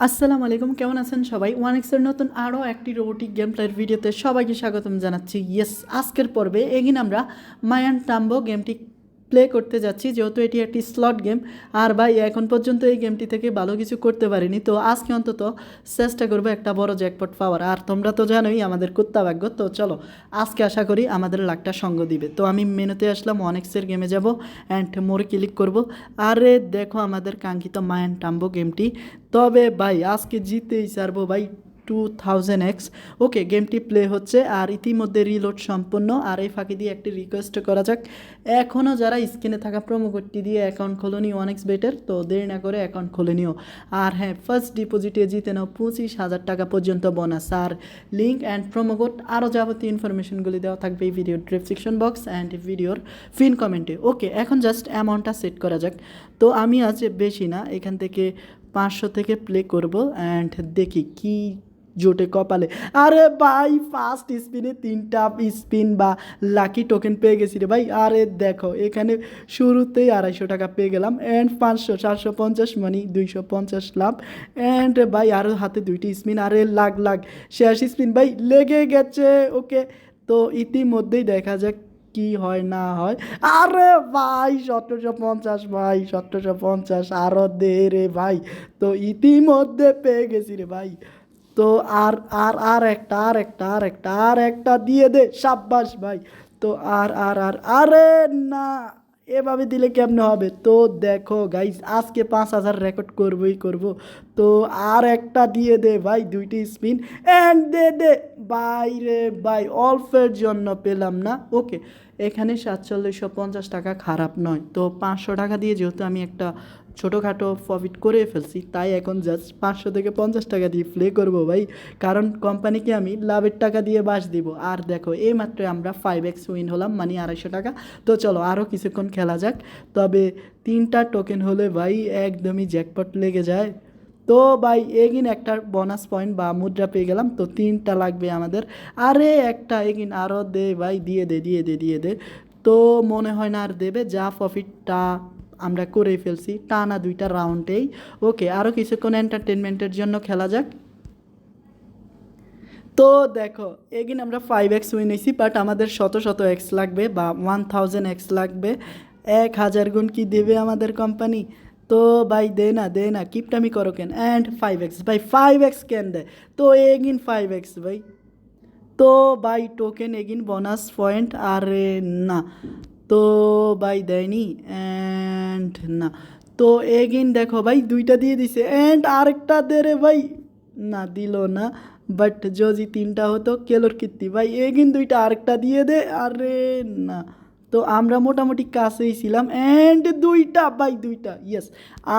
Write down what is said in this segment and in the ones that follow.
আসসালামু আলাইকুম, কেমন আছেন সবাই? ওয়ান এক্সের নতুন আরও একটি রোবোটিক গেম প্লের ভিডিওতে সবাইকে স্বাগতম জানাচ্ছি। ইয়েস আজকের পর্বে এগিন আমরা মায়ান টাম্বো গেমটি প্লে করতে যাচ্ছি, যেহেতু এটি একটি স্লট গেম আর ভাই, এখন পর্যন্ত এই গেমটি থেকে ভালো কিছু করতে পারিনি। তো আজকে অন্তত চেষ্টা করব একটা বড় জ্যাকপট পাওয়ার। আর তোমরা তো জানোই, আমাদের কুত্তা ভাগ্য। তো চলো, আজকে আশা করি আমাদের লাখটা সঙ্গ দিবে। তো আমি মেনুতে আসলাম, অনেক্সের গেমে যাব অ্যান্ড মোরে ক্লিক করব। আরে দেখো আমাদের কাঙ্ক্ষিত মায়ান টাম্বো গেমটি তবে ভাই, আজকে জিতেই ছাড়বো ভাই। টু থাউজেন্ড এক্স ওকে গেমটি প্লে হচ্ছে আর ইতিমধ্যে রিলোড সম্পূর্ণ। আর এই ফাঁকি দিয়ে একটি রিকোয়েস্ট করা যাক। এখনও যারা স্ক্রিনে থাকা প্রোমো কোডটি দিয়ে অ্যাকাউন্ট খোলনি অনেক্স বেটার তো দেরি না করে অ্যাকাউন্ট খুলে নিও। আর হ্যাঁ ফার্স্ট ডিপোজিটে জিতে নাও পঁচিশ হাজার টাকা পর্যন্ত বোনাস আর লিঙ্ক অ্যান্ড প্রোমো কোড আরও যাবতীয় ইনফরমেশনগুলি দেওয়া থাকবে এই ভিডিওর ডিসক্রিপশন বক্স অ্যান্ড ভিডিওর ফিন কমেন্টে ওকে এখন জাস্ট অ্যামাউন্টটা সেট করা যাক। তো আমি আজ বেশি না, এখান থেকে পাঁচশো থেকে প্লে করব অ্যান্ড দেখি কি জোটে কপালে। আরে ভাই ফার্স্ট স্পিনে তিনটা স্পিন বা লাকি টোকেন পেয়ে গেছি রে ভাই। আরে দেখো, এখানে শুরুতেই আড়াইশো টাকা পেয়ে গেলাম অ্যান্ড পাঁচশো, চারশো পঞ্চাশ মানি দুইশো পঞ্চাশ লাভ। অ্যান্ড ভাই আরও হাতে দুইটি স্পিন আরে লাখ লাখ শেষ স্পিন ভাই, লেগে গেছে ওকে তো ইতিমধ্যেই দেখা যাক কি হয়, না হয়। আরে ভাই, সতেরোশো পঞ্চাশ ভাই, সতেরোশো পঞ্চাশ আরও দে রে ভাই। তো ইতিমধ্যে পেয়ে গেছি রে ভাই। তো আর আর আর একটা আর একটা আর একটা আর একটা দিয়ে দে, সাব্বাস ভাই। তো আর আর আর, আরে না, এভাবে দিলে কেমনে হবে? তো দেখো গাইজ আজকে পাঁচ হাজার রেকর্ড করবই করব। তো আর একটা দিয়ে দে ভাই, দুইটি স্পিন অ্যান্ড দে দে। ভাই রে ভাই অল্পের জন্য পেলাম না। ওকে এখানে সাতচল্লিশশো পঞ্চাশ টাকা খারাপ নয়। তো পাঁচশো টাকা দিয়ে যেহেতু আমি একটা ছোটোখাটো প্রফিট করে ফেলছি, তাই এখন জাস্ট পাঁচশো থেকে পঞ্চাশ টাকা দিয়ে প্লে করব ভাই। কারণ কোম্পানিকে আমি লাভের টাকা দিয়ে বাস দিব। আর দেখো এই মাত্র আমরা ফাইভ এক্স উইন হলাম মানে আড়াইশো টাকা। তো চলো আরও কিছুক্ষণ খেলা যাক। তবে তিনটা টোকেন হলে ভাই একদমই জ্যাকপট লেগে যায়। তো ভাই, এগিন একটা বোনাস পয়েন্ট বা মুদ্রা পেয়ে গেলাম। তো তিনটা লাগবে আমাদের। আরে একটা এগিন আরও দে ভাই, দিয়ে দে দিয়ে দে দিয়ে দে। তো মনে হয় না আর দেবে, যা প্রফিটটা আমরা করে ফেলছি। টানা দুইটা রাউন্ডেই। ওকে আরও কিছুক্ষণ এন্টারটেনমেন্টের জন্য খেলা যাক। তো দেখো এগিন আমরা ফাইভ এক্স উইন হয়েছি বাট আমাদের শত শত এক্স লাগবে বা ওয়ান থাউজেন্ড এক্স লাগবে। এক হাজার গুণ কি দেবে আমাদের কোম্পানি তো ভাই, দে না দে না, কিপটামি করো কেন? অ্যান্ড ফাইভ এক্স ভাই ফাইভ এক্স কেন দেয় তো এগিন ফাইভ এক্স ভাই। তো buy token again bonus point আরে না। তো বাই দেয়নি অ্যান্ড না। তো এগিন দেখো ভাই, দুইটা দিয়ে দিছে অ্যান্ড আরেকটা দে রে ভাই। না, দিল না বাট যদি তিনটা হতো, কেলোর কীর্তি ভাই। এগিন দুইটা, আরেকটা দিয়ে দে, আরে না। তো আমরা মোটামুটি কাছেই ছিলাম অ্যান্ড দুইটা, ভাই, দুইটা ইয়েস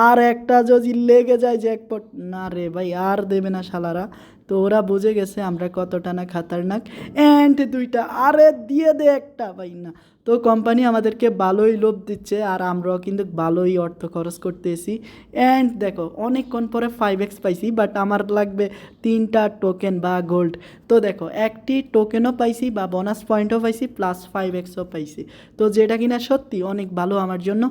আর একটা যদি লেগে যায় জ্যাকপট না রে ভাই, আর দেবে না শালারা। তো ওরা বুঝে গেছে আমরা কতটা না খাতারনাক। অ্যান্ড দুইটা, আরে দিয়ে দে একটা, ভাই না। তো কোম্পানি আমাদেরকে ভালোই লোভ দিচ্ছে আর আমরাও কিন্তু ভালোই অর্থ খরচ করতেছি। অ্যান্ড দেখো, অনেকক্ষণ পরে ফাইভ এক্স পাইছি বাট আমার লাগবে তিনটা টোকেন বা গোল্ড তো দেখো, একটি টোকেনও পাইছি বা বোনাস পয়েন্টও পাইছি প্লাস ফাইভ এক্সও পাইছি। তো যেটা কিনা সত্যি অনেক ভালো আমার জন্য।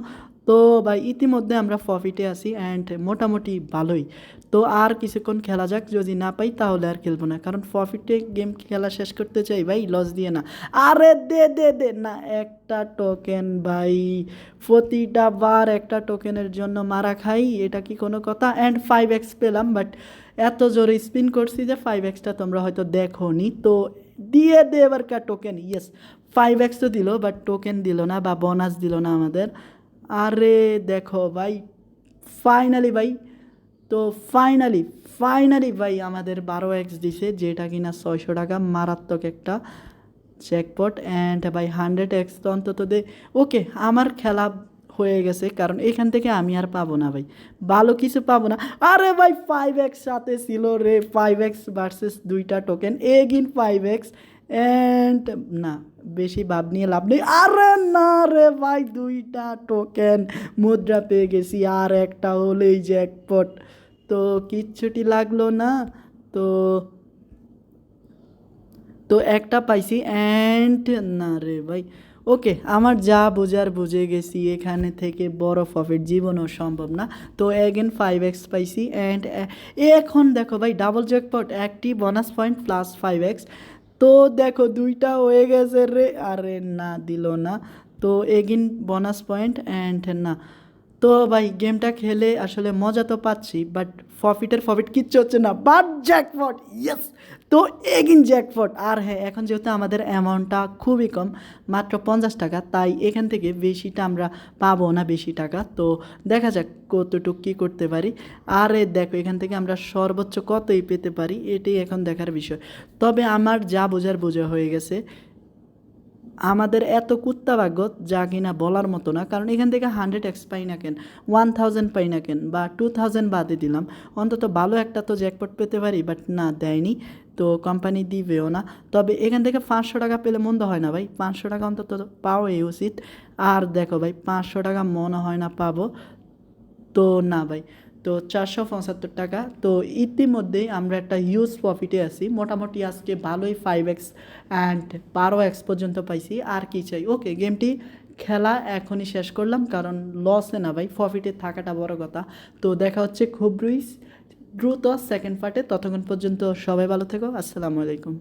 তো ভাই, ইতিমধ্যে আমরা প্রফিটে আছি অ্যান্ড মোটামুটি ভালোই। তো আর কিছুক্ষণ খেলা যাক, যদি না পাই তাহলে আর খেলব না। কারণ প্রফিটে গেম খেলা শেষ করতে চাই ভাই লস দিয়ে না। আরে দে দে দে, না, একটা টোকেন ভাই। প্রতিটা বার একটা টোকেনের জন্য মারা খাই, এটা কি কোনো কথা? অ্যান্ড ফাইভ এক্স পেলাম বাট এত জোরে স্পিন করছি যে ফাইভ এক্সটা তোমরা হয়তো দেখো নি তো দিয়ে দে এবার কা টোকেন ইয়েস ফাইভ এক্স তো দিল বাট টোকেন দিল না বা বোনাস দিল না আমাদের। আরে দেখো ভাই ফাইনালি ভাই, তো ফাইনালি ফাইনালি ভাই আমাদের বারো এক্স দিছে, যেটা কিনা ছয়শো টাকা, মারাত্মক একটা জ্যাকপট অ্যান্ড ভাই হান্ড্রেড এক্স তো অন্তত দে। ওকে আমার খেলা হয়ে গেছে, কারণ এখান থেকে আমি আর পাবো না ভাই, ভালো কিছু পাবো না। আরে ভাই ফাইভ এক্স সাথে ছিল রে ফাইভ এক্স ভার্সেস দুইটা token again five x and না, বেশি ভাব নিয়ে লাভ নেই। আরে না রে ভাই, দুইটা টোকেন মুদ্রা পেয়ে গেছি, আর একটা হলেই জ্যাকপট তো কিচ্ছুটি লাগল না। তো তো একটা পাইছি অ্যান্ড না রে ভাই। ওকে, আমার যা বোঝার বুঝে গেছি, এখানে থেকে বড় প্রফিট জীবনও সম্ভব না। তো এগেন ফাইভ এক্স পাইছি অ্যান্ড এখন দেখো ভাই ডাবল জ্যাকপট একটি bonus point plus five x তো দেখো দুইটা হয়ে গেছে রে। আরে না, দিল না। তো এগিন বোনাস পয়েন্ট অ্যান্ড না। তো ভাই গেমটা খেলে আসলে মজা তো পাচ্ছি বাট প্রফিটের প্রফিট কিচ্ছু হচ্ছে না। বাট জ্যাকপট ইয়েস তো এগিন জ্যাকপট আর হ্যাঁ এখন যেহেতু আমাদের অ্যামাউন্টটা খুবই কম, মাত্র পঞ্চাশ টাকা, তাই এখান থেকে বেশিটা আমরা পাবো না বেশি টাকা। তো দেখা যাক কতটুকু কী করতে পারি। আর দেখো, এখান থেকে আমরা সর্বোচ্চ কতই পেতে পারি, এটাই এখন দেখার বিষয়। তবে আমার যা বোঝার বোঝা হয়ে গেছে আমাদের এত কুত্তা ভাগ্য যা কিনা বলার মতো না, কারণ এখান থেকে হান্ড্রেড এক্স পাই না কেন ওয়ান থাউজেন্ড পাই না কেন, বা টু থাউজেন্ড বাদে দিলাম। অন্তত ভালো একটা তো জ্যাকপট পেতে পারি বাট না, দেয়নি। তো কোম্পানি দিবেও না। তবে এখান থেকে পাঁচশো টাকা পেলে মন্দ হয় না ভাই। পাঁচশো টাকা অন্তত পাওয়াই উচিত। আর দেখো ভাই, পাঁচশো টাকা মনে হয় না পাবো। তো না ভাই। তো চারশো পঁচাত্তর টাকা। তো ইতিমধ্যেই আমরা একটা হিউজ প্রফিটে আছি। মোটামুটি আজকে ভালোই ফাইভ এক্স অ্যান্ড বারো এক্স পর্যন্ত পাইছি। আর কি চাই? ওকে গেমটি খেলা এখনই শেষ করলাম, কারণ লসে না ভাই প্রফিটে থাকাটা বড় কথা। তো দেখা হচ্ছে খুব দ্রুত সেকেন্ড পার্টে ততক্ষণ পর্যন্ত সবাই ভালো থেকো। আসসালামু আলাইকুম।